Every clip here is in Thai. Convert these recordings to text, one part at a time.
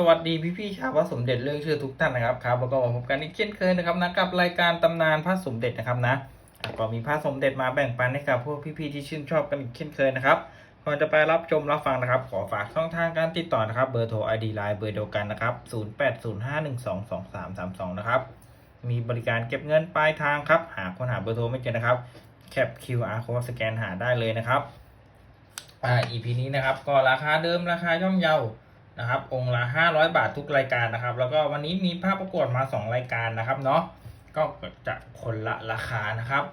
สวัสดีพี่พี่ๆชาวพระสมเด็จเรื่องชื่อทุกท่านนะครับครับแล้วก็มาพบกันอีกเช่นเคยนะครับนะกับรายการตำนานพระสมเด็จนะครับนะอะก็มีพระสมเด็จมาแบ่งปันให้กับพวกพี่ๆที่ชื่นชอบกันอีกเช่นเคยนะครับก่อนจะไปรับชมรับฟังนะครับ ขอฝากช่องทางการติดต่อนะครับเบอร์โทร ID Line เบอร์เดียวกันนะครับ0805122332นะครับมีบริการเก็บเงินปลายทางครับหากคนหาเบอร์โทรไม่เจอนะครับแคป QR code สแกนหาได้เลยนะครับอ่า EP นี้นะครับก็ราคาเดิมราคาย่อมเยา นะครับ องค์ละ 500 บาททุกรายการนะครับ แล้วก็วันนี้มีภาพประกวดมา 2 รายการนะครับเนาะก็จะคนละราคานะครับ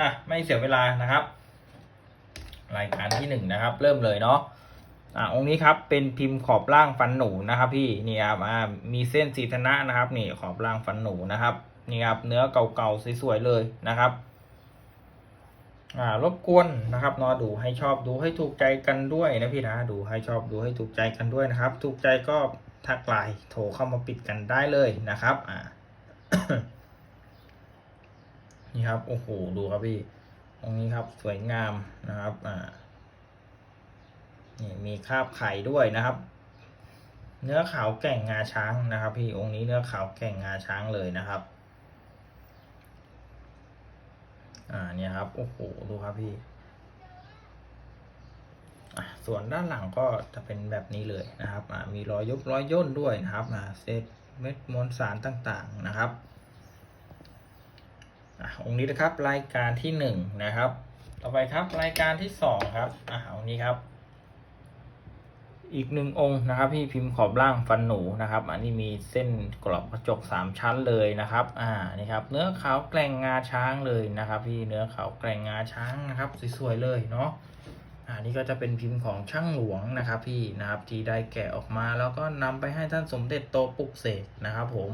อะไม่เสียเวลานะครับ รายการที่หนึ่งนะครับ เริ่มเลยเนาะอะองค์นี้ครับเป็นพิมพ์ขอบล่างฟันหนูนะครับ พี่นี่ครับอ่ามีเส้นสีธนะนะครับ นี่ขอบล่างฟันหนูนะครับนี่ครับเนื้อเก่าๆสวยๆเลยนะครับ อ่ารบกวนนะครับเนอะดูให้ชอบดูให้ถูกใจกันด้วยนะพี่นะดูให้ชอบดูให้ถูกใจกันด้วยนะครับ ถูกใจก็ทักไลน์โทรเข้ามาปิดกันได้เลยนะครับอ่านี่ครับโอ้โหดูครับพี่ ตรงนี้ครับสวยงามนะครับอ่านี่มีคราบไข่ด้วยนะครับ เนื้อขาวแก่งงาช้างนะครับ พี่องค์นี้เนื้อขาวแก่งงาช้างเลยนะครับ อ่าเนี่ยครับ โอ้โห ดูครับพี่ ส่วนด้านหลังก็จะเป็นแบบนี้เลยนะครับอ่ามีรอยยุบรอยย่นด้วยนะครับอ่าเศษเม็ดมวลสารต่างๆนะครับอะองค์นี้นะครับรายการที่หนึ่งนะครับ ต่อไปครับรายการที่สองครับอ่าองนี้ครับ อีกหนึ่งองค์นะครับ พี่พิมพ์ขอบล่างฟันหนูนะครับ อันนี้มีเส้นกรอบกระจกสามชั้นเลยนะครับ อ่านี่ครับ เนื้อขาวแกร่งงาช้างเลยนะครับ พี่เนื้อขาวแกร่งงาช้างนะครับสวยๆเลยเนาะอ่านี่ก็จะเป็นพิมพ์ของช่างหลวงนะครับ พี่นะครับที่ได้แกะออกมาแล้วก็นำไปให้ท่านสมเด็จโตปุกเสกนะครับ ผม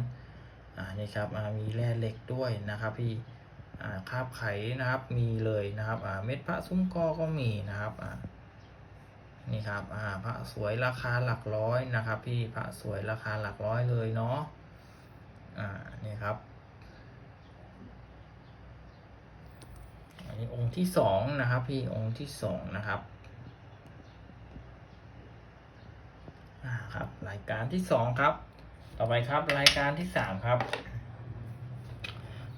อ่านี่ครับมีแร่เหล็กด้วยนะครับ พี่อ่าคาบไขนะครับมีเลยนะครับอ่าเม็ดพระซุ้มกอก็มีนะครับอ่า นี่ครับอ่าพระสวยราคาหลักร้อยนะครับ พี่พระสวยราคาหลักร้อยเลยเนาะอ่านี่ครับอันนี้องค์ที่สองนะครับ พี่องค์ที่สองนะครับอ่าครับรายการที่สองครับ ต่อไปครับรายการที่สามครับ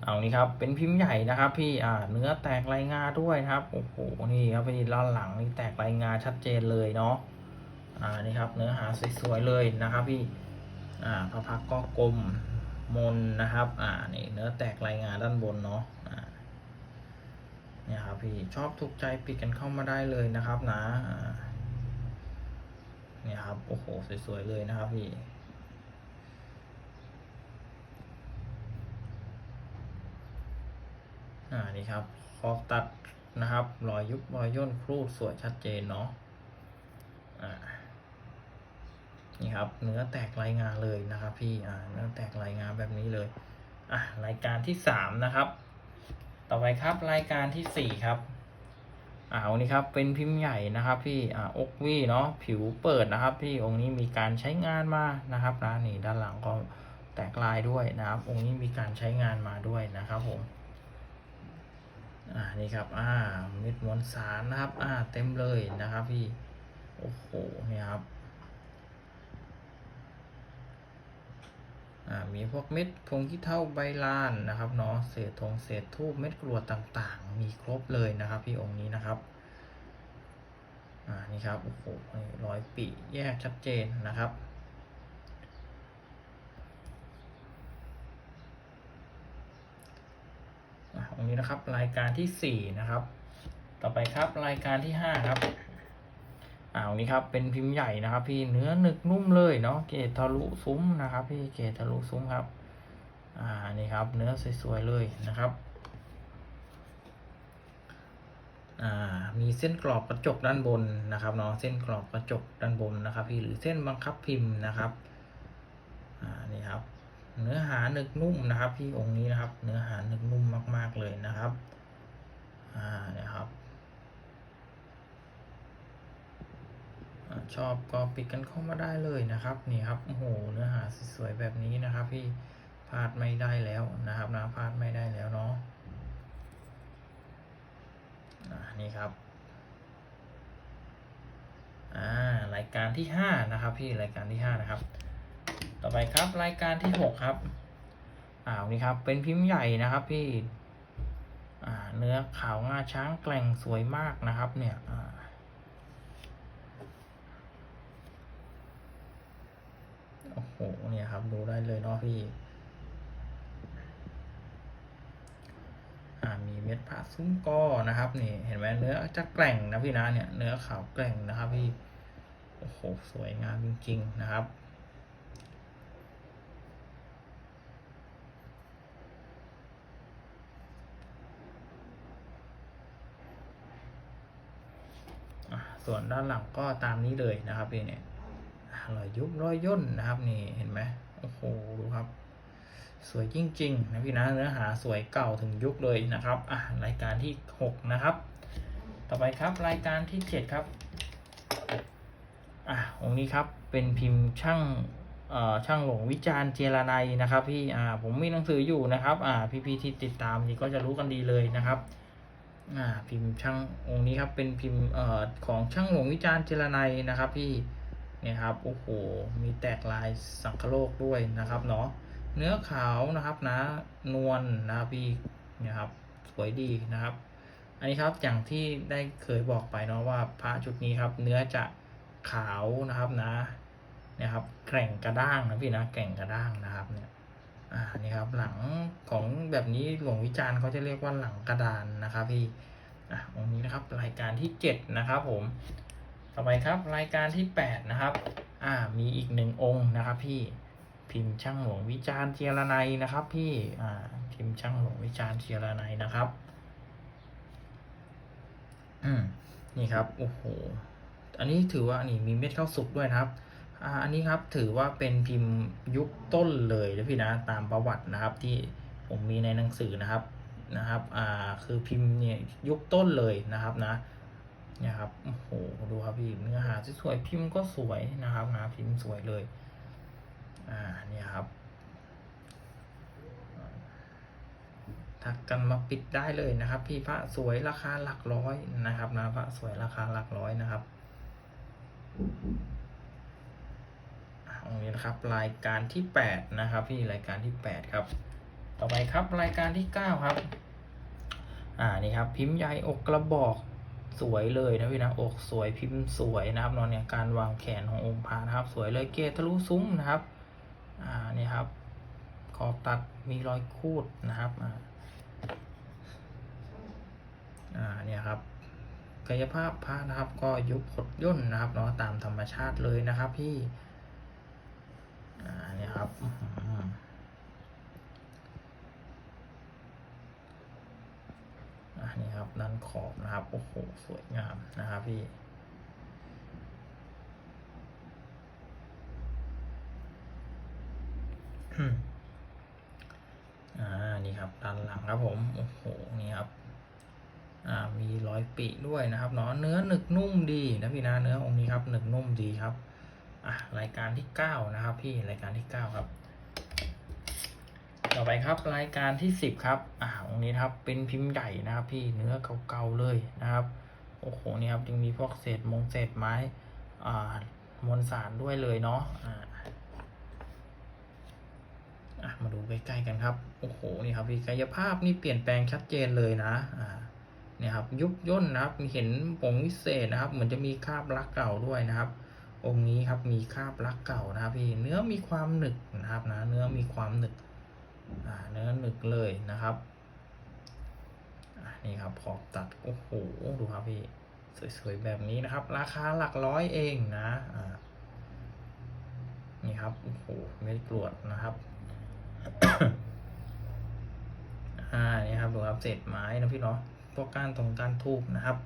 เอานี่ครับเป็นพิมพ์ใหญ่นะครับ พี่อ่าเนื้อแตกลายงาด้วยครับโอ้โหนี่ครับพี่ด้านหลังนี่แตกลายงาชัดเจนเลยเนาะอ่านี่ครับเนื้อหาสวยๆเลยนะครับพี่อ่าพระพักก็กลมมนนะครับ อ่านี่เนื้อแตกลายงาด้านบนเนาะอ่าเนี่ยครับพี่ชอบถูกใจปิดกันเข้ามาได้เลยนะครับนะอ่าเนี่ยครับโอ้โหสวยๆเลยนะครับพี่ อ่านี่ครับคอกตัดนะครับรอยยุบรอยย่นครูดสวยชัดเจนเนาะอ่านี่ครับเนื้อแตกลายงาเลยนะครับพี่อ่าเนื้อแตกลายงาแบบนี้เลยอะรายการที่สามนะครับ ต่อไปครับรายการที่สี่ครับอ่าวันนี้ครับเป็นพิมพ์ใหญ่นะครับ พี่อ่าอกวี่เนาะผิวเปิดนะครับ พี่องค์นี้มีการใช้งานมานะครับนะนี่ด้านหลังก็แตกลายด้วยนะครับ องค์นี้มีการใช้งานมาด้วยนะครับผม อ่านี่ครับ อ่าเม็ดมวลสารนะครับ อ่า เต็มเลยนะครับพี่ โอ้โห นี่ครับ อ่า มีพวกเม็ดพงขี้เท่าใบลานนะครับเนาะ เศษธงเศษทูบเม็ดกรวดต่างๆ มีครบเลยนะครับ พี่องค์นี้นะครับ อ่า นี่ครับ โอ้โหนี่รอยปีแยกชัดเจนนะครับ อะองนี้นะครับ รายการที่สี่นะครับ ต่อไปครับรายการที่ห้าครับอ่าองนี้ครับเป็นพิมพ์ใหญ่นะครับ พี่เนื้อหนึกนุ่มเลยเนาะเกตทะลุซุ้มนะครับ พี่เกตทะลุซุ้มครับ อ่านี่ครับ เนื้อสวยๆเลยนะครับอ่ามีเส้นกรอบกระจกด้านบนนะครับเนาะเส้นกรอบกระจกด้านบนนะครับ พี่หรือเส้นบังคับพิมพ์นะครับ อ่านี่ครับ เนื้อหาหนึกนุ่มนะครับ พี่องค์นี้นะครับ เนื้อหาหนึกนุ่มมาก ๆเลยนะครับ อ่านี่ครับอชอบก็ปิดกันเข้ามาได้เลยนะครับนี่ครับโอ้โหเนื้อหาสวยๆแบบนี้นะครับ พี่พลาดไม่ได้แล้วนะครับนะพลาดไม่ได้แล้วเนาะอ่านี่ครับอ่าารายการที่ห้านะครับ พี่รายการที่ห้านะครับ ต่อไปครับรายการที่หกครับอ่าวนี้ครับ เป็นพิมพ์ใหญ่นะครับพี่อ่าเนื้อขาวงาช้างแกล่งสวยมากนะครับ เนี่ยอ่าโอ้โหเนี่ยครับดูได้เลยเนาะพี่อ่ามีเม็ดผ่าซุ้มก้อนะครับนี่เห็นไหมเนื้อจะแกร่งนะพี่นะเนี่ยเนื้อขาวแกร่งนะครับพี่โอ้โหสวยงามจริงๆนะครับ ส่วนด้านหลังก็ตามนี้เลยนะครับพี่เนี่ยรอยยุบรอยย่นนะครับนี่เห็นไหมโอ้โหดูครับ สวยจริง ๆ นะพี่นะเนื้อหาสวยเก่าถึงยุคเลยนะครับอะรายการที่หกนะครับ ต่อไปครับรายการที่เจ็ดครับอะองค์นี้ครับเป็นพิมพ์ช่างเอ่อช่างหลงวิจารณ์เจรไนยนะครับพี่อ่าผมมีหนังสืออยู่นะครับอ่าพี่ๆที่ติดตามนี่ก็จะรู้กันดีเลยนะครับ อ่าพิมพ์ช่างองค์นี้ครับเป็นพิมพ์เอ่อของช่างหลวงวิจารณ์เจรไนยนะครับพี่เนี่ยครับโอ้โหมีแตกลายสังคโลกด้วยนะครับเนาะเนื้อขาวนะครับนะนวลนะครับพี่เนี่ยครับสวยดีนะครับ อันนี้ครับอย่างที่ได้เคยบอกไปเนาะว่าพระชุดนี้ครับเนื้อจะขาวนะครับนะเนี่ยครับแกร่งกระด้างนะพี่นะแกร่งกระด้างนะครับเนี่ย อ่านี่ครับหลังของแบบนี้หลวงวิจารณ์เขาจะเรียกว่าหลังกระดานนะครับพี่อะองค์นี้นะครับรายการที่เจ็ดนะครับผมต่อไปครับรายการที่แปดนะครับอ่ามีอีกหนึ่งองค์นะครับพี่พิมพ์ช่างหลวงวิจารณ์เจียรนัยนะครับพี่อ่าพิมพ์ช่างหลวงวิจารณ์เจียรนัยนะครับอืมนี่ครับโอ้โหอันนี้ถือว่านี่มีเม็ดข้าวสุกด้วยนะครับ อันนี้ครับถือว่าเป็นพิมพ์ยุคต้นเลยนะพี่นะตามประวัตินะครับที่ผมมีในหนังสือนะครับนะครับอ่าคือพิมพ์เนี่ยยุคต้นเลยนะครับนะเนี่ยครับโอ้โหดูครับพี่เนื้อหาสวยๆพิมพ์ก็สวยนะครับนะพิมพ์สวยเลยอ่าเนี่ยครับทักกันมาปิดได้เลยนะครับ พี่พระสวยราคาหลักร้อยนะครับนะพระสวยราคาหลักร้อยนะครับ รงนี้นะครับ รายการที่แปดนะครับพี่รายการที่แปดครับ ต่อไปครับรายการที่เก้าครับ อ่านี่ครับ พิมพ์ใหญ่อกกระบอกสวยเลยนะพี่นะอกสวยพิมพ์สวยนะครับนอนเนี่ยการวางแขนขององค์พระนะครับ สวยเลยเกทะลุซุ้มนะครับอ่านี่ครับ ขอบตัดมีรอยคูดนะครับอ่าอ่าเนี่ยครับกายภาพพระนะครับก็ยุบขดย่นนะครับเนาะตามธรรมชาติเลยนะครับพี่ นี่ครับนี่ครับด้านขอบนะครับ โอ้โห สวยงามนะครับพี่ อ่า นี่ครับด้านหลังครับผม โอ้โห นี่ครับ อ่า มีรอยปีด้วยนะครับเนาะ เนื้อหนึกนุ่มดีนะพี่นะ เนื้อองค์นี้ครับหนึกนุ่มดีครับ อะรายการที่เก้านะครับ พี่รายการที่เก้าครับ ต่อไปครับรายการที่สิบครับอ่าองนี้ครับเป็นพิมพ์ใหญ่นะครับ พี่เนื้อเก่าๆเลยนะครับโอ้โหนี่ครับยังมีพวกเศษมงเศษไม้อ่ามวลสารด้วยเลยเนาะอ่าอะมาดูใกล้ๆกันครับ โอ้โห นี่ครับพี่กายภาพนี่เปลี่ยนแปลงชัดเจนเลยนะ อ่า เนี่ยครับยุบย่นนะครับ มีเห็นผงวิเศษนะครับ เหมือนจะมีคราบลักเก่าด้วยนะครับ องค์นี้ครับมีคราบลักเก่านะครับพี่เนื้อมีความหนึกนะครับนะเนื้อมีความหนึกเนื้อหนึกเลยนะครับนี่ครับขอบตัดโอ้โหดูครับพี่สวยๆแบบนี้นะครับ ราคาหลักร้อยเองนะอ่านี่ครับโอ้โหเม็ดกรวดนะครับอ่านี่ครับดูครับเศษไม้นะพี่เนาะพวกก้านตรงก้านทูบนะครับ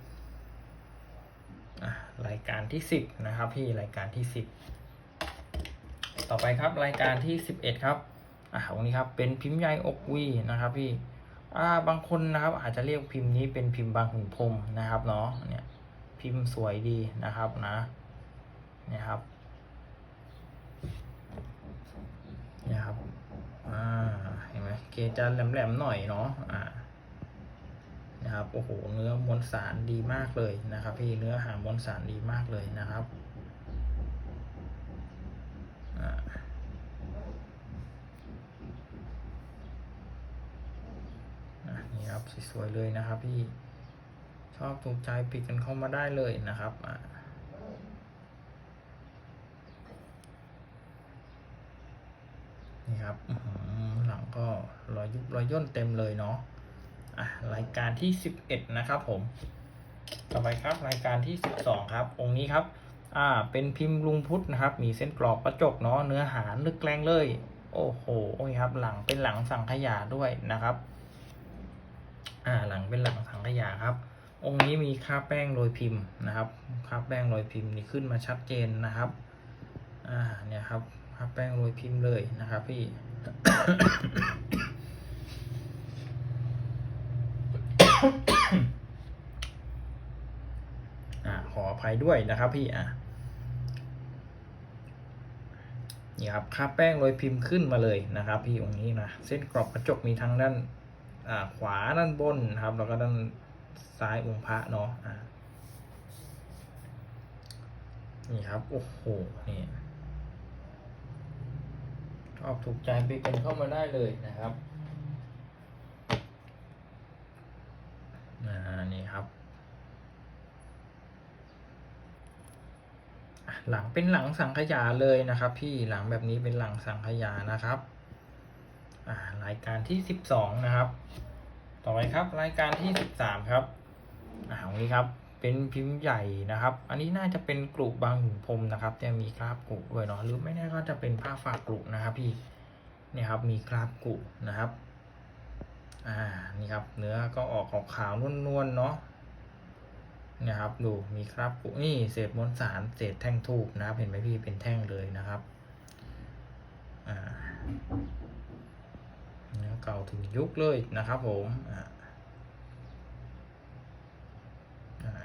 รายการที่สิบนะครับ พี่รายการที่สิบต่อไปครับรายการที่สิบเอ็ดครับอะวันนี้ครับเป็นพิมพ์ใหญ่อกวีนะครับพี่อ่าบางคนนะครับอาจจะเรียกพิมพ์นี้เป็นพิมพ์บางขุนพรมนะครับเนาะเนี่ยพิมพ์สวยดีนะครับนะเนี่ยครับเนี่ยครับอ่าเห็นไหมเกจจะแหลมๆหน่อยเนาะอ่า นะครับโอ้โหเนื้อมวลสารดีมากเลยนะครับ พี่เนื้อหางมวลสารดีมากเลยนะครับนี่ครับสวยเลยนะครับพี่ชอบถูกใจปิดกันเข้ามาได้เลยนะครับนี่ครับหลังก็รอยยุบรอยย่นเต็มเลยเนาะ อะรายการที่สิบเอ็ดนะครับผม ต่อไปครับรายการที่สิบสองครับ องค์นี้ครับ อ่า เป็นพิมพ์ลุงพุทธนะครับ มีเส้นกรอบกระจกเนาะ เนื้อหานึกแรงเลย โอ้โหนี่ครับ หลังเป็นหลังสังขยาด้วยนะครับ อ่า หลังเป็นหลังสังขยาครับ องค์นี้มีค่าแป้งโรยพิมพ์นะครับค่าแป้งโรยพิมพ์นี่ขึ้นมาชัดเจนนะครับ อ่า เนี่ยครับค่าแป้งโรยพิมพ์เลยนะครับ พี่ อ่า ขออ ภัยด้วยนะครับพี่อ่านี่ครับค่าแป้งโรยพิมพ์ขึ้นมาเลยนะครับ พี่องค์นี้นะเส้นกรอบกระจกมีทั้งด้านอ่าขวาด้านบนนะครับ แล้วก็ด้านซ้ายองค์พระเนาะนี่ครับโอ้โหนี่ชอบถูกใจไปกันเข้ามาได้เลยนะครับอ่านี่ครับ หลังเป็นหลังสังขยาเลยนะครับ พี่หลังแบบนี้เป็นหลังสังขยานะครับอ่ารายการที่สิบสองนะครับ ต่อไปครับ รายการที่สิบสามครับอ่าวันนี้ครับ เป็นพิมพ์ใหญ่นะครับ อันนี้น่าจะเป็นกลุ่บางหุ่นพรมนะครับจะมีคราบกลุ่ด้วยเนาะหรือไม่แน่ก็จะเป็นผ้าฝากกลุ่นะครับ พี่เนี่ยครับมีคราบกลุ่นะครับ อ่านี่ครับ เนื้อก็ออกขาวๆนวลๆเนาะ นี่ยครับ ดูมีคราบกุนี่เศษมวลสารเศษแท่งทูบนะครับ เห็นไหมพี่เป็นแท่งเลยนะครับเนื้อเก่าถึงยุคเลยนะครับผมอ่า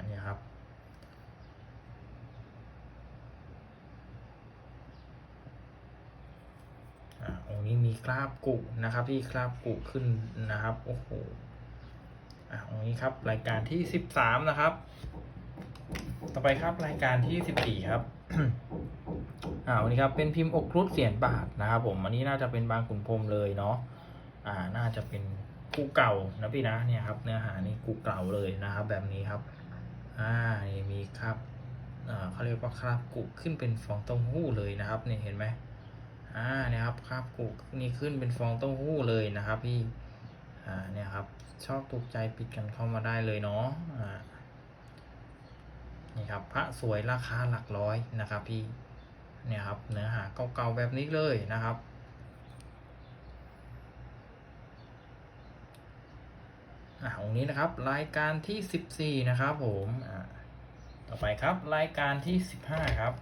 นี่ครับอ่าองค์นี้มีคราบกุนะครับพี่คราบกุขึ้นนะครับ โอ้โห อ่าองนี้ครับรายการที่สิบสามนะครับ ต่อไปครับรายการที่สิบสี่ครับอ่าวันนี้ครับเป็นพิมพ์อกรุดเสียนบาทนะครับ ผมอันนี้น่าจะเป็นบางขุนพรมเลยเนาะอ่าน่าจะเป็นกูเก่านะพี่นะเนี่ยครับเนื้อหานี่กูเก่าเลยนะครับ แบบนี้ครับอ่านี่มีครับอ่าเขาเรียกว่าคราบกุขึ้นเป็นฟองเต้าหู้เลยนะครับเนี่ยเห็นไหมอ่าเนี่ยครับคราบกุนี่ขึ้นเป็นฟองเต้าหู้เลยนะครับพี่อ่าเนี่ยครับ ชอบถูกใจปิดกันเข้ามาได้เลยเนาะนี่ครับพระสวยราคาหลักร้อยนะครับพี่เนี่ยครับเนื้อหาเก่าๆแบบนี้เลยนะครับ อ่าองนี้นะครับรายการที่สิบสี่นะครับผมอ่าต่อไปครับรายการที่สิบห้าครับ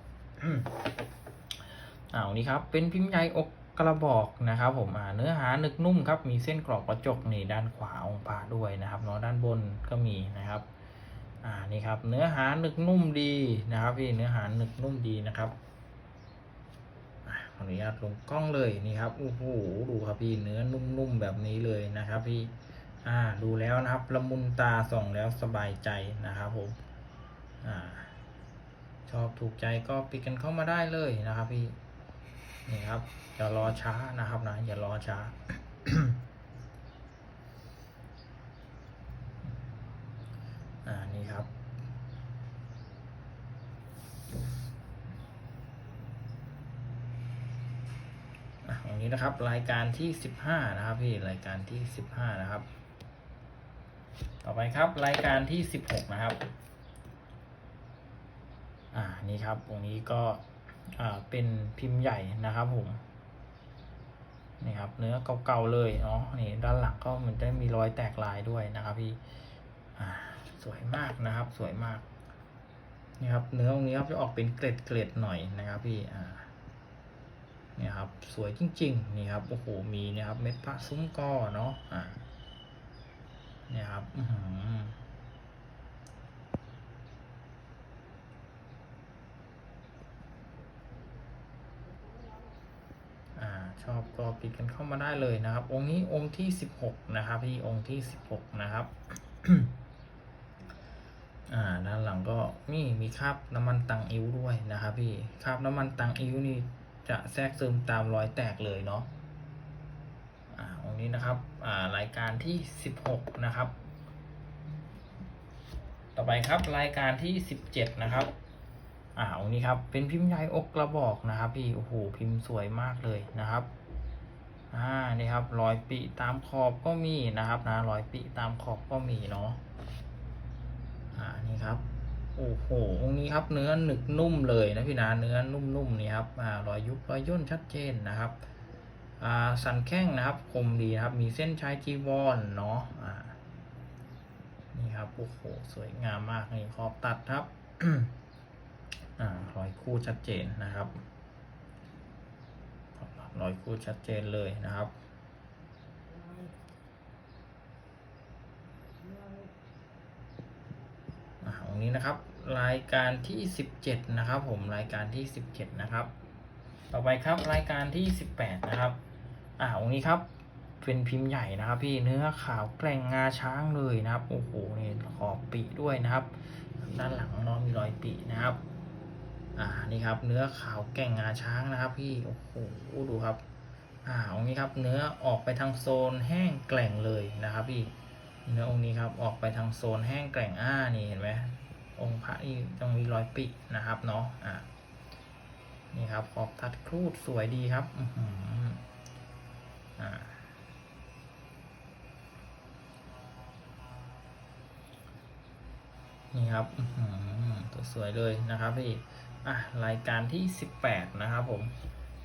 อ่าองนี้ครับเป็นพิมพ์ใหญ่อก กระบอกนะครับผมเนื้อหาหนึกนุ่มครับมีเส้นกรอบกระจกนี่ด้านขวาองค์พระด้วยนะครับเนาะด้านบนก็มีนะครับอ่านี่ครับ เนื้อหาหนึกนุ่มดีนะครับพี่เนื้อหาหนึกนุ่มดีนะครับขออนุญาตลงกล้องเลยนี่ครับโอ้โหดูครับพี่เนื้อนุ่มๆแบบนี้เลยนะครับพี่อ่าดูแล้วนะครับละมุนตาส่องแล้วสบายใจนะครับผมอ่าชอบถูกใจก็ปิดกันเข้ามาได้เลยนะครับพี่นี่ครับ อย่ารอช้านะครับนะอย่ารอช้า อ่านี่ครับอะอย่างนี้นะครับ รายการที่สิบห้านะครับพี่รายการที่สิบห้านะครับ ต่อไปครับรายการที่สิบหกนะครับ อ่านี่ครับตรงนี้ก็อ่าเป็นพิมพ์ใหญ่นะครับผม นี่ครับเนื้อเก่าๆเลยเนาะนี่ด้านหลังก็มันจะมีรอยแตกลายด้วยนะครับพี่สวยมากนะครับสวยมากนี่ครับเนื้อตรงนี้ครับจะออกเป็นเกล็ดเกล็ดๆหน่อยนะครับพี่อ่านี่ครับสวยจริง ๆ นี่ครับโอ้โหมีนี่ยครับเม็ดพระซุ้มกอเนาะอ่านี่ครับอือหือ อ่า ชอบก็ปิดกันเข้ามาได้เลยนะครับ องค์นี้องค์ที่สิบหกนะครับพี่องค์ที่สิบหกนะครับอ่าด้านหลังก็นี่มีคราบน้ำมันตังอิ้วด้วยนะครับพี่คราบน้ำมันตังอิ้วนี่จะแทรกซึมตามรอยแตกเลยเนาะอ่าองค์นี้นะครับอ่ารายการที่สิบหกนะครับ ต่อไปครับรายการที่สิบเจ็ดนะครับ อ่าองค์นี้ครับ เป็นพิมพ์ใหญ่อกกระบอกนะครับพี่ โอ้โห พิมพ์สวยมากเลยนะครับ อ่า นี่ครับ รอยปีตามขอบก็มีนะครับนะ รอยปีตามขอบก็มีเนาะ อ่า นี่ครับ โอ้โห องค์นี้ครับ เนื้อหนึกนุ่มเลยนะพี่นาเนื้อนุ่มๆนี่ครับ อ่า รอยยุบรอยย่นชัดเจนนะครับ อ่า สันแข้งนะครับ คมดีนะครับ มีเส้นชายจีวรเนาะ อ่า นี่ครับ โอ้โห สวยงามมากนี่ขอบตัดครับ คู่ชัดเจนนะครับรอยคู่ชัดเจนเลยนะครับอ่าตรงนี้นะครับรายการที่ 17 นะครับผมรายการที่ 17 นะครับ ต่อไปครับรายการที่ 18 นะครับอ่าตรงนี้ครับเป็นพิมพ์ใหญ่นะครับ พี่เนื้อขาวแกร่งงาช้างเลยนะครับโอ้โหนี่ขอบปีด้วยนะครับ ด้านหลังเนาะมีรอยปีนะครับ อ่านี่ครับ เนื้อขาวแก่งงาช้างนะครับ พี่โอ้โหดูครับอ่าองค์นี้ครับเนื้อออกไปทางโซนแห้งแกร่งเลยนะครับ พี่เนื้อองค์นี้ครับออกไปทางโซนแห้งแกร่งอ่านี่เห็นไหมองค์พระนี่ต้องมีรอยปินะครับเนาะอ่านี่ครับขอบทัดครูดสวยดีครับอืมอ่านี่ครับอื้อหือตัวสวยเลยนะครับพี่ อะรายการที่ 18 นะครับผม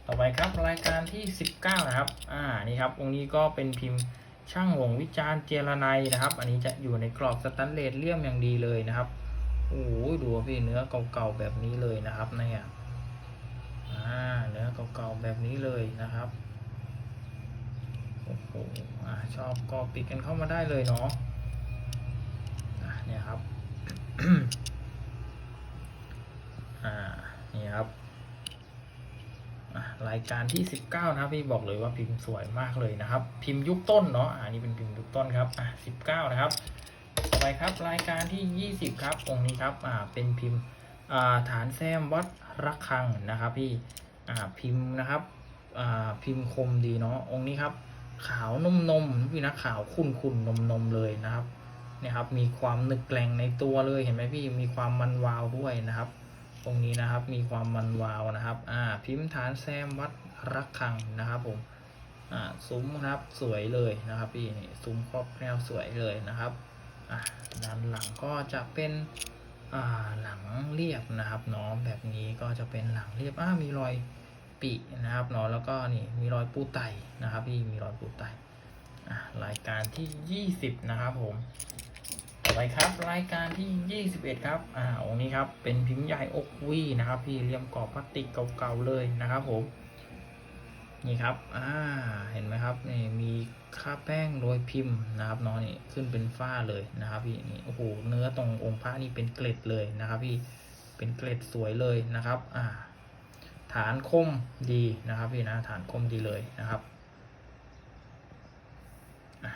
ต่อไปครับรายการที่ 19 นะครับ อ่า นี่ครับองค์นี้ก็เป็นพิมพ์ช่างหวงวิจารณ์เจรไนยนะครับ อันนี้จะอยู่ในกรอบสแตนเลสเลี่ยมอย่างดีเลยนะครับ โอ้ยดูว่าพี่เนื้อเก่าๆแบบนี้เลยนะครับเนี่ยอ่า เนื้อเก่าๆแบบนี้เลยนะครับ โอ้โห อ่า ชอบก็ปิดกันเข้ามาได้เลยเนาะ อ่าเนี่ยครับ นี่ครับรายการที่ 19 นะครับพี่บอกเลยว่าพิมพ์สวยมากเลยนะครับ พิมพ์ยุคต้นเนาะอันนี้เป็นพิมพ์ยุคต้นครับอะ19 นะครับต่อไปครับรายการที่ 20 ครับองค์นี้ครับอ่าเป็นพิมพ์อ่าฐานแซมวัดระฆังนะครับ พี่อ่าพิมพ์นะครับอ่าพิมพ์คมดีเนาะองค์นี้ครับ ขาวนมนมพี่นะขาวขุ่นขุ่นนมนมเลยนะครับเนี่ยครับมีความหนึกแกร่งในตัวเลยเห็นไหมพี่มีความมันวาวด้วยนะครับ ตรงนี้นะครับมีความมันวาวนะครับอ่าพิมพ์ฐานแซมวัดรักขังนะครับผมอ่าซุ้มนะครับสวยเลยนะครับพี่นี่ซุ้มครอบแนวสวยเลยนะครับอ่าด้านหลังก็จะเป็นอ่าหลังเรียบนะครับเนาะแบบนี้ก็จะเป็นหลังเรียบอ่ามีรอยปีนะครับเนาะแล้วก็นี่มีรอยปูไตนะครับพี่มีรอยปูไตอ่ารายการที่ 20 นะครับผม ไปครับ รายการที่ 21 ครับ อ่า องค์นี้ครับ เป็นพิมพ์ใหญ่อกวีนะครับ พี่เลี่ยมกรอบพลาสติกเก่าๆเลยนะครับผม นี่ครับ อ่า เห็นไหมครับ นี่มีค่าแป้งโรยพิมพ์นะครับเนาะนี่ขึ้นเป็นฝ้าเลยนะครับพี่ นี่ โอ้โห เนื้อตรงองค์พระนี่เป็นเกล็ดเลยนะครับพี่ เป็นเกล็ดสวยเลยนะครับ อ่า ฐานคมดีนะครับพี่นะ ฐานคมดีเลยนะครับ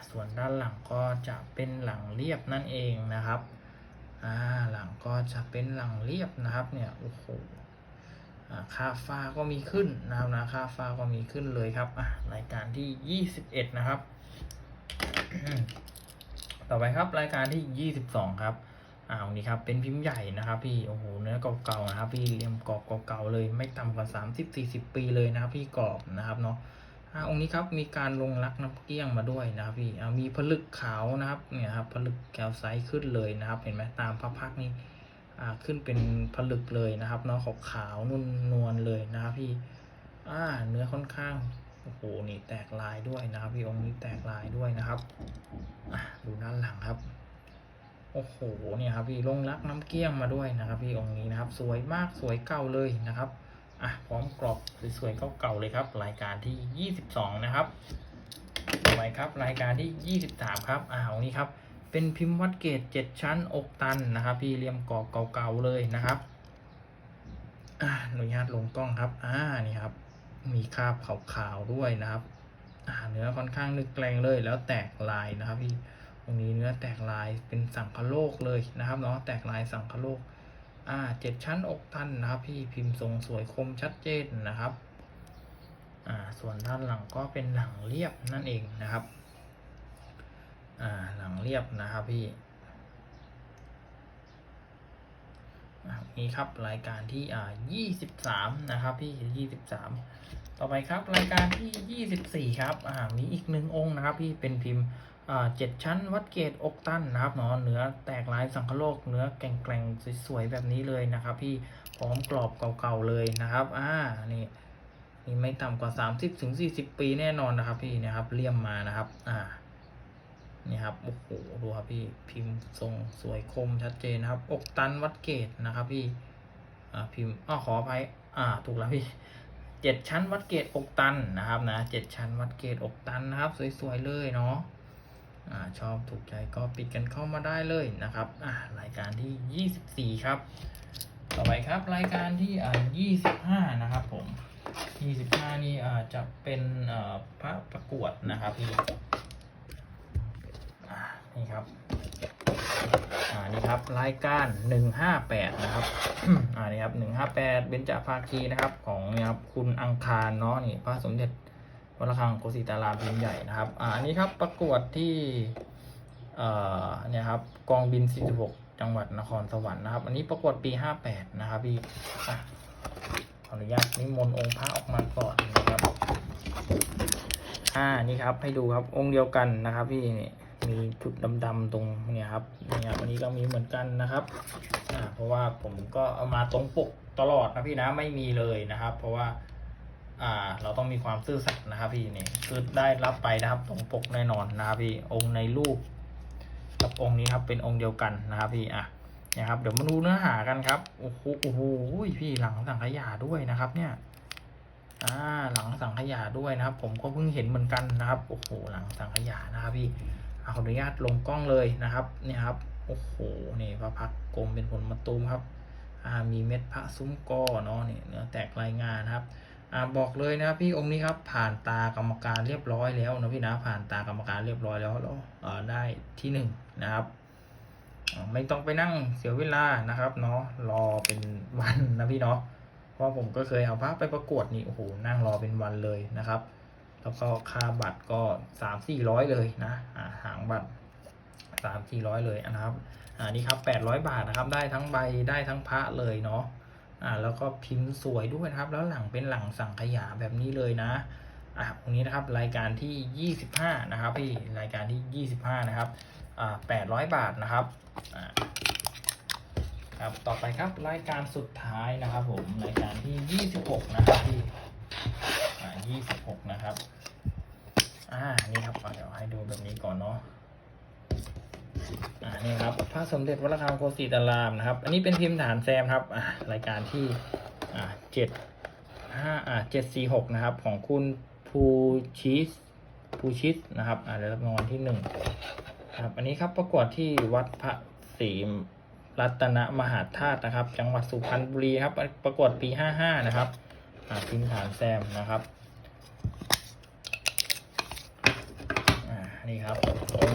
ส่วนด้านหลังก็จะเป็นหลังเรียบนั่นเองนะครับอ่าหลังก็จะเป็นหลังเรียบนะครับเนี่ยโอ้โหค่าฟ้าก็มีขึ้นนะครับนะค่าฟ้าก็มีขึ้นเลยครับอะรายการที่ 21 นะครับ ต่อไปครับรายการที่ 22 ครับอ่าวันนี้ครับเป็นพิมพ์ใหญ่นะครับ พี่โอ้โหเนื้อเก่าๆนะครับ พี่เรียมกรอบเก่าๆเลย ไม่ต่ำกว่า 30-40 ปีเลยนะครับ พี่กรอบนะครับเนาะ อ่าองค์นี้ครับมีการลงรักน้ำเกลี้ยงมาด้วยนะครับพี่มีผลึกขาวนะครับเนี่ยครับผลึกแก้วไซส์ขึ้นเลยนะครับ เห็นไหมตามพระพักนี่อ่าขึ้นเป็นผลึกเลยนะครับเนาะขาวขาวนุ่นนวลเลยนะครับพี่อ่าเนื้อค่อนข้างโอ้โหนี่แตกลายด้วยนะครับพี่องค์นี้แตกลายด้วยนะครับดูด้านหลังครับโอ้โหเนี่ยครับพี่ลงรักน้ำเกลี้ยงมาด้วยนะครับ พี่องค์นี้นะครับ สวยมากสวยเก่าเลยนะครับ อะพร้อมกรอบสวยๆเก่าๆเลยครับ รายการที่ 22 นะครับต่อไปครับ รายการที่ 23 ครับอ่าวันนี้ครับ เป็นพิมพ์วัดเกต7ชั้นอกตันนะครับ พี่เรียมกรอบเก่าๆเลยนะครับอ่าอนุญาตลงกล้องครับอ่านี่ครับ มีคราบขาวๆด้วยนะครับอ่าเนื้อค่อนข้างนึกแกลงเลย แล้วแตกลายนะครับพี่ตรงนี้เนื้อแตกลายเป็นสังคโลกเลยนะครับเนาะแตกลายสังคโลก อ่าเจ็ดชั้นอกตันนะครับพี่พิมพ์ทรงสวยคมชัดเจนนะครับอ่าส่วนด้านหลังก็เป็นหลังเรียบนั่นเองนะครับอ่าหลังเรียบนะครับพี่นี่ครับรายการที่อ่ายี่สิบสามนะครับพี่ยี่สิบสามต่อไปครับรายการที่ยี่สิบสี่ครับอ่ามีอีกหนึ่งองค์นะครับพี่เป็นพิมพ์ เจ็ดชั้นวัดเกตอกตันนะครับเนาะเนื้อแตกลายสังคโลกเนื้อแกร่งๆสวยๆแบบนี้เลยนะครับ พี่พร้อมกรอบเก่าๆเลยนะครับอ่านี่นี่ไม่ต่ำกว่าสามสิบถึงสี่สิบปีแน่นอนนะครับ พี่นะครับเลี่ยมมานะครับ อ่านี่ครับโอ้โหดูครับพี่พิมพ์ทรงสวยคมชัดเจนนะครับ อกตันวัดเกตนะครับ พี่อ่าพิมพ์อ้อขออภัยอ่า ถูกแล้วพี่เจ็ดชั้นวัดเกตอกตันนะครับนะเจ็ดชั้นวัดเกตอกตันนะครับ สวยๆเลยเนาะ ชอบถูกใจก็ปิดกันเข้ามาได้เลยนะครับอ่ารายการที่ยี่สิบสี่ครับ ต่อไปครับรายการที่อ่ายี่สิบห้านะครับผมยี่สิบห้านี่อ่าจะเป็นอ่อพระประกวดนะครับพี่อ่านี่ครับอ่านี่ครับรายการหนึ่งห้าแปดนะครับอ่านี่ครับหนึ่งห้าแปดเบญจภาคีนะครับ ของนี่ครับคุณอังคารเนาะนี่พระสมเด็จ วัดระฆังโกสิตารามพิมพ์ใหญ่นะครับ อ่าอันนี้ครับประกวดที่เอ่อเนี่ยครับกองบิน 46 จังหวัดนครสวรรค์นะครับ อันนี้ประกวดปี 58 นะครับพี่อะขออนุญาตนิมนต์องค์พระออกมาก่อนนะครับอ่านี่ครับให้ดูครับองค์เดียวกันนะครับ พี่นี่มีจุดดำๆตรงเนี่ยครับเนี่ยวันนี้ก็มีเหมือนกันนะครับอ่าเพราะว่าผมก็เอามาตรงปกตลอดนะพี่นะไม่มีเลยนะครับ เพราะว่า อ่า เราต้องมีความซื่อสัตย์นะครับพี่นี่คือได้รับไปนะครับตรงปกแน่นอนนะครับพี่องค์ในรูป กับองค์นี้ครับเป็นองค์เดียวกันนะครับพี่อะเนี่ยครับ เดี๋ยวมาดูเนื้อหากันครับโอ้โหโอ้โหพี่หลังสังขยาด้วยนะครับ เนี่ยอ่าหลังสังขยาด้วยนะครับ ผมก็เพิ่งเห็นเหมือนกันนะครับโอ้โหหลังสังขยานะครับพี่อะขออนุญาตลงกล้องเลยนะครับเนี่ยครับโอ้โหนี่พระพักตร์กลมเป็นผลมะตูมครับ อ่ามีเม็ดพระซุ้มกอเนาะนี่เนื้อแตกลายงานนะครับ อ่าบอกเลยนะพี่องค์นี้ครับผ่านตากรรมการเรียบร้อยแล้วนะพี่นะผ่านตากรรมการเรียบร้อยแล้วแล้วเอ่อได้ที่หนึ่งนะครับไม่ต้องไปนั่งเสียเวลานะครับเนาะรอเป็นวันนะพี่เนาะเพราะผมก็เคยเอาพระไปประกวดนี่โอ้โหนั่งรอเป็นวันเลยนะครับ แล้วก็ค่าบัตรก็สามสี่ร้อยเลยนะหางบัตรสามสี่ร้อยเลยนะครับอ่านี่ครับแปดร้อยบาทนะครับ ได้ทั้งใบได้ทั้งพระเลยเนาะ อ่าแล้วก็พิมพ์สวยด้วยนะครับ แล้วหลังเป็นหลังสังขยาแบบนี้เลยนะอ่าตรงนี้นะครับรายการที่ยี่สิบห้านะครับพี่รายการที่ยี่สิบห้านะครับอ่าแปดร้อยบาทนะครับอ่าครับต่อไปครับรายการสุดท้ายนะครับผมรายการที่ยี่สิบหกนะครับพี่อ่ายี่สิบหกนะครับอ่านี่ครับเดี๋ยวให้ดูแบบนี้ก่อนเนาะ อ่านี่ครับพระสมเด็จวัดระฆังโกสิตารามนะครับ อันนี้เป็นพิมพ์ฐานแซมครับอ่ารายการที่อ่าเจ็ดห้าอ่าเจ็ดสี่หกนะครับ ของคุณภูชิสภูชิสนะครับอ่าได้รับรางวัลที่หนึ่งครับอันนี้ครับประกวดที่วัดพระศรีรัตนมหาธาตุนะครับ จังหวัดสุพรรณบุรีครับ ประกวดปีห้าห้านะครับอ่าพิมพ์ฐานแซมนะครับอ่านี่ครับ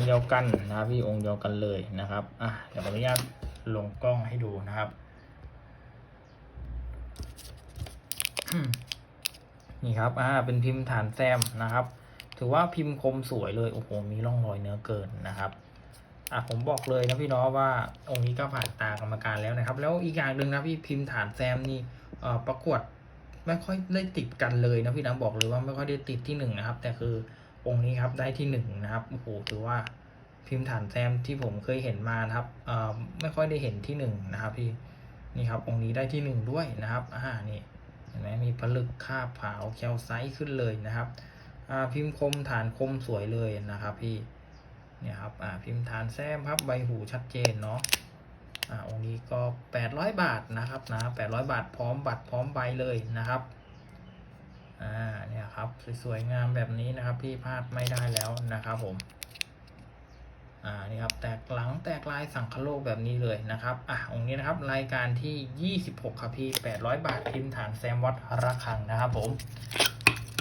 ค์เดียวกันนะครับพี่องค์เดียวกันเลยนะครับอะเดี๋ยวขออนุญาตลงกล้องให้ดูนะครับ นี่ครับอ่าเป็นพิมพ์ฐานแซมนะครับ ถือว่าพิมพ์คมสวยเลยโอ้โหมีร่องรอยเนื้อเกินนะครับอะผมบอกเลยนะพี่น้องว่าองค์นี้ก็ผ่านตากรรมการแล้วนะครับ แล้วอีกอย่างหนึ่งนะพี่พิมพ์ฐานแซมนี่เอ่อประกวดไม่ค่อยได้ติดกันเลยนะพี่นะบอกเลยว่าไม่ค่อยได้ติดที่หนึ่งนะครับ แต่คือ องค์นี้ครับได้ที่หนึ่งนะครับโอ้โหถือว่าพิมพ์ฐานแซมที่ผมเคยเห็นมานะครับเอ่อไม่ค่อยได้เห็นที่หนึ่งนะครับพี่นี่ครับองค์นี้ได้ที่หนึ่งด้วยนะครับอ่านี่เห็นไหมมีผลึกคาบผาวแคลไซต์ขึ้นเลยนะครับอ่าพิมพ์คมฐานคมสวยเลยนะครับพี่เนี่ยครับอ่าพิมพ์ฐานแซมครับใบหูชัดเจนเนาะอ่าองค์นี้ก็แปดร้อยบาทนะครับนะแปดร้อยบาทพร้อมบัตรพร้อมใบเลยนะครับ อ่าเนี่ยครับสวยๆงามแบบนี้นะครับพี่พลาดไม่ได้แล้วนะครับผมอ่านี่ครับแตกหลังแตกลายสังคโลกแบบนี้เลยนะครับอะองค์นี้นะครับรายการที่ 26ครับพี่800 บาทพิมพ์ฐานแซมวัดระฆังนะครับผม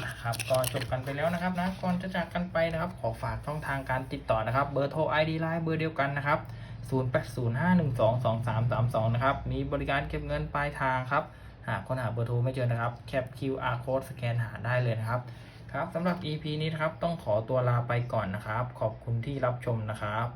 นะครับก็จบกันไปแล้วนะครับนะก่อนจะจากกันไปนะครับ ขอฝากช่องทางการติดต่อนะครับ เบอร์โทร ID ไลน์เบอร์เดียวกันนะครับ 0805122332 นะครับ มีบริการเก็บเงินปลายทางครับ หากค้นหาเบอร์โทรไม่เจอนะครับ แคป QR code สแกนหาได้เลยนะครับ ครับสำหรับ EP นี้นะครับต้องขอตัวลาไปก่อนนะครับ ขอบคุณที่รับชมนะครับ